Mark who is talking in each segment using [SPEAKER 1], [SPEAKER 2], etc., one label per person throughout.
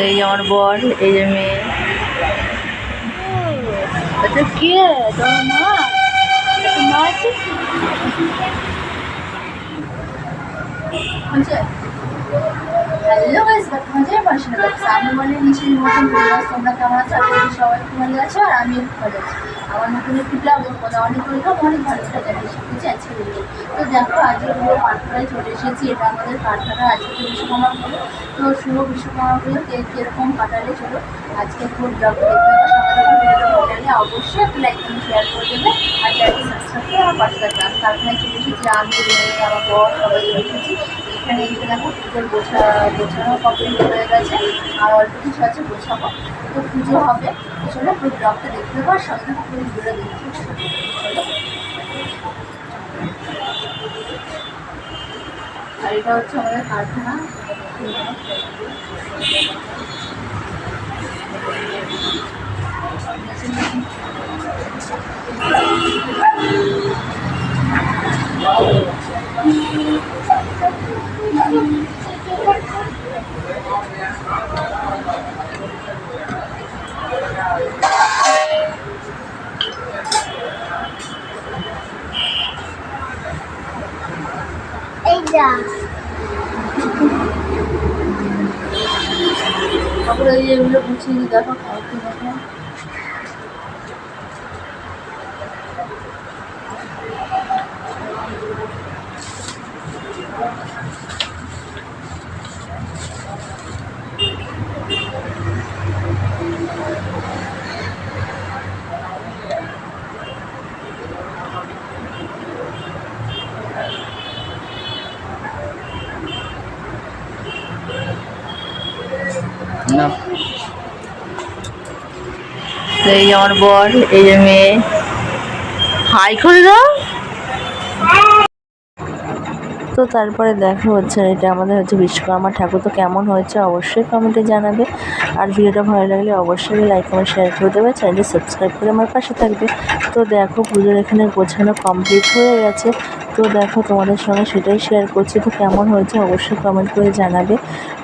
[SPEAKER 1] এই যে আমার বর এই যে মেয়ে।
[SPEAKER 2] আচ্ছা কে? তোমার মা? মা আছে? হ্যালো গাইস মজার পাশে না আমি বলে নিশ্চয়ই নতুন ব্লগ তোমরা কেমন আছো? করি সবাই খুব ভালো আছো, আর আমি ভালো আছি। আমার নতুন একটি ব্লগ কথা অনেক ওয়েলকাম অনেক ভালো সাজাবে ঠিক আছে তো। দেখো, আজকে পুরো কারখানায় চলে এসেছি। এটা আমাদের কারখানা আজকে বিশ্বকর্মা পুজো। তো শুভ বিশ্বকর্মা পুজো, কে কীরকম কাটালে চলো আজকে পুরো ব্লগ দেখতে অবশ্যই একটা লাইক করে শেয়ার করে দেবে, আর চ্যানেলটি সাবস্ক্রাইব করে আমার পাশে থাকবে। আমি চলে এসেছি আমি, আমার বর, সবাই চলে এসেছি। এখানে দেখো, পুজোর গোছা, গোছানো কমপ্লিট হয়ে গেছে। আর অল্প কিছু আছে, গোছাবো। তো পুজো হবে। চলো পুরো ব্লগটা দেখতে আর সঙ্গে পুরো ভিডিওটা দেখতে আর এটা হচ্ছে আমাদের কারখানা। তারপরে এই যে এগুলো গুছিয়ে দিই দেখো খাওয়াতে দেখো
[SPEAKER 1] এই আমার বর, এই যে মেয়ে। হাই করে দাও। তো তারপরে দেখা হচ্ছে, এটা আমাদের হচ্ছে বিশ্বকর্মা ঠাকুর। তো কেমন হয়েছে অবশ্যই কমেন্টে জানাবে। আর ভিডিওটা ভালো লাগলে অবশ্যই লাইক, কমেন্ট শেয়ার করে দেবে। চ্যানেলটি সাবস্ক্রাইব করে আমার পাশে থাকবে। তো দেখো পুজোর এখানে গোছানো কমপ্লিট হয়ে গেছে। তো দেখো, তোমাদের সঙ্গে সেটাই শেয়ার করছি। তো কেমন হয়েছে অবশ্যই কমেন্ট করে জানাবে।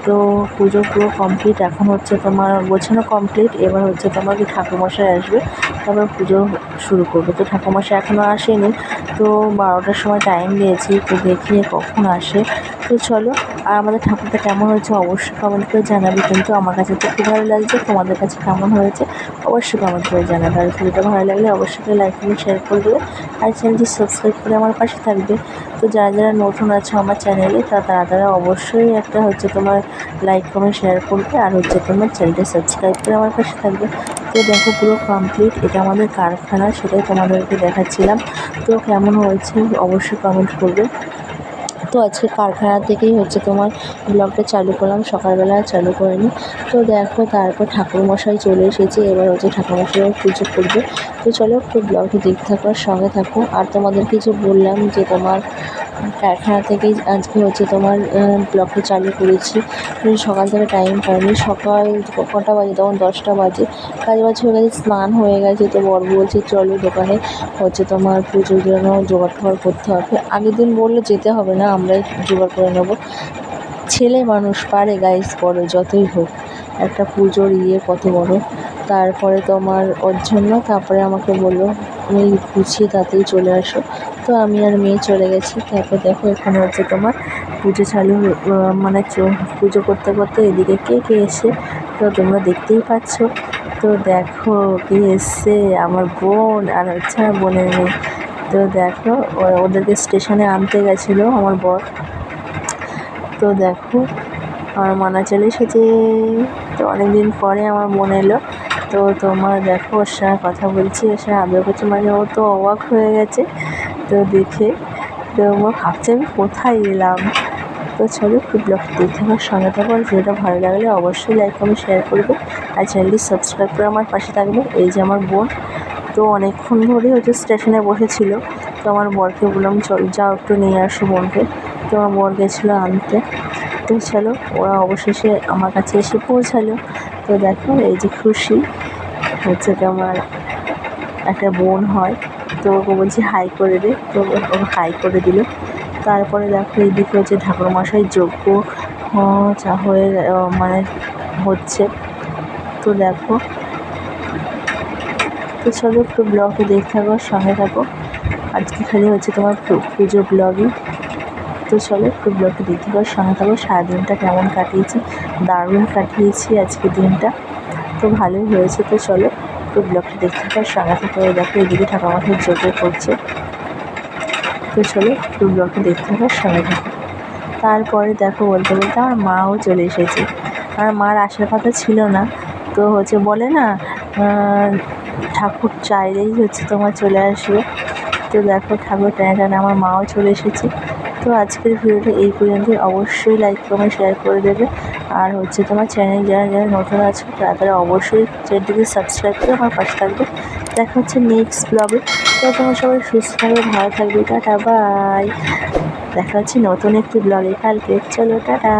[SPEAKER 1] তো পুজো পুরো কমপ্লিট এখন হচ্ছে তোমার গোছানো কমপ্লিট এবার হচ্ছে তোমার কি ঠাকুরমশাই আসবে, তারপর পুজো শুরু করবে। তো ঠাকুরমশাই এখনও আসেনি, তো বারোটার সময় টাইম দিয়েছি, তো দেখি কখন আসে। তো চলো, আর আমাদের ঠাকুরটা কেমন হয়েছে অবশ্যই কমেন্ট করে জানাবে, কিন্তু আমার কাছে তো খুব ভালো লাগছে, তোমাদের কাছে কেমন হয়েছে অবশ্যই কমেন্ট করে জানাবে। আর ভিডিওটা ভালো লাগলে অবশ্যই লাইক করে শেয়ার করে দেবে। আর চ্যানেলটি সাবস্ক্রাইব করে আমার পাশে থাকবে। তো যারা যারা নতুন আছে আমার চ্যানেলে, তা তারা তারা অবশ্যই একটা হচ্ছে তোমার লাইক কমেন্ট শেয়ার করবে। আর হচ্ছে তোমার চ্যানেলটা সাবস্ক্রাইব করে আমার পাশে থাকবে। তো দেখো পুরো কমপ্লিট এটা আমাদের কারখানা, সেটাই তোমাদেরকে দেখাচ্ছিলাম। তো কেমন হয়েছে অবশ্যই কমেন্ট করবে। তো আজকে কারখানা থেকেই হচ্ছে তোমার ব্লগটা চালু করলাম, সকালবেলা চালু করিনি তো দেখো তারপর ঠাকুরমশাই চলে এসেছে, এবার হচ্ছে ঠাকুরমশাই পুজো করবে। তো চলো একটু ব্লগটা দেখতে থাকো সঙ্গে থাকো। আর তোমাদেরকে যে বললাম যে তোমার কারখানা থেকেই আজকে হচ্ছে তোমার ব্লগটা চালু করেছি। সকাল থেকে টাইম পাইনি সকাল কটা বাজে? তখন দশটা বাজে। কাজ বাজ হয়ে গেছে, স্নান হয়ে গেছে। তো বর বলছে, চলো দোকানে হচ্ছে তোমার পুজোর জন্য জোগাড় টোগাড় করতে হবে। আগের দিন বললে, যেতে হবে না, আমরাই জোগাড় করে নেব। ছেলে মানুষ পারে গাইস বড় যতই হোক। একটা পুজোর ইয়ে কত বড়। তারপরে তোমার ওর জন্য তারপরে আমাকে বলল, তুমি গুছিয়ে তাড়াতাড়ি চলে আসো। তো আমি আর মেয়ে চলে গেছি। তারপর দেখো এখানে হচ্ছে তোমার পুজো চালু মানে পুজো করতে করতে এদিকে কে কে এসে তো তোমরা দেখতেই পাচ্ছ। তো দেখো কে এসছে, আমার বোন আর হচ্ছে আমার বোনের মেয়ে। তো দেখো ওদেরকে স্টেশনে আনতে গেছিল আমার বর। তো দেখো, আমার মানা চলে এসেছে। তো অনেকদিন পরে আমার বোন এলো। তো তোমার দেখো, ওর সঙ্গে কথা বলছি, ওর সঙ্গে আদর করছি। মানে ও তো অবাক হয়ে গেছে। তো দেখে, তো ভাবছে আমি কোথায় এলাম? তো চলো একটু ব্লগটি দেখতে আমার সঙ্গে থাকো। আর ভিডিওটা ভালো লাগলে অবশ্যই লাইক কমেন্ট শেয়ার করবে। আর চ্যানেলটি সাবস্ক্রাইব করে আমার পাশে থাকবে। এই যে আমার বোন। তো অনেকক্ষণ ধরে হচ্ছে স্টেশনে বসেছিল। তো আমার বরকে বললাম, চল যাও একটু নিয়ে আসো বোনকে। তো আমার বর গেছিল আনতে। তো চলো, ওরা অবশেষে আমার কাছে এসে পৌঁছালো। তো দেখো, এই যে খুশি। হচ্ছে আমার একটা বোন হয়। তো ওকে বলছি হাই করে দে। তো ও হাই করে দিল। তারপরে দেখো এইদিকে হচ্ছে ঠাকুরমশাই যজ্ঞ চা হয়ে মানে হচ্ছে। তো দেখো। তো চলো একটু ব্লগে দেখতে থাকো, সঙ্গে থাকো। আজকে খালি হচ্ছে তোমার পুজো ব্লগই। তো চলো একটু ব্লগে দেখতে থাকো, সঙ্গে থাকো। সারাদিনটা কেমন কাটিয়েছি, দারুণ কাটিয়েছি আজকে দিনটা। তো ভালোই হয়েছে, তো চলো। একটু ব্লগটা দেখতে থাকো সঙ্গে থাকো এই দেখো এদিকে ঠাকুরমশাই যোগ্য করছে তো চলো একটু ব্লগটা দেখতে থাকো সঙ্গে থাকো। তারপরে দেখো বলতে বলতে আমার মাও চলে এসেছে। আমার মার আসার কথা ছিল না। তো হচ্ছে বলে না ঠাকুর চাইলেই হচ্ছে তোমার চলে আসবে। তো দেখো ঠাকুর টেনে টেনে আমার মাও চলে এসেছে। তো আজকের ভিডিওটা এই পর্যন্ত অবশ্যই লাইক কমেন্ট শেয়ার করে দেবে। আর হচ্ছে তোমার চ্যানেল যারা যারা নতুন আছে, তারা তারা অবশ্যই চ্যানেলটিকে সাবস্ক্রাইব করে আমার পাশে থাকবে। দেখা হচ্ছে নেক্সট ব্লগে তো তোমার সবাই সুস্থ থাকবে ভালো থাকবে। টাটা বাই দেখা হচ্ছে নতুন একটি ব্লগে কালকে। চলো, টাটা।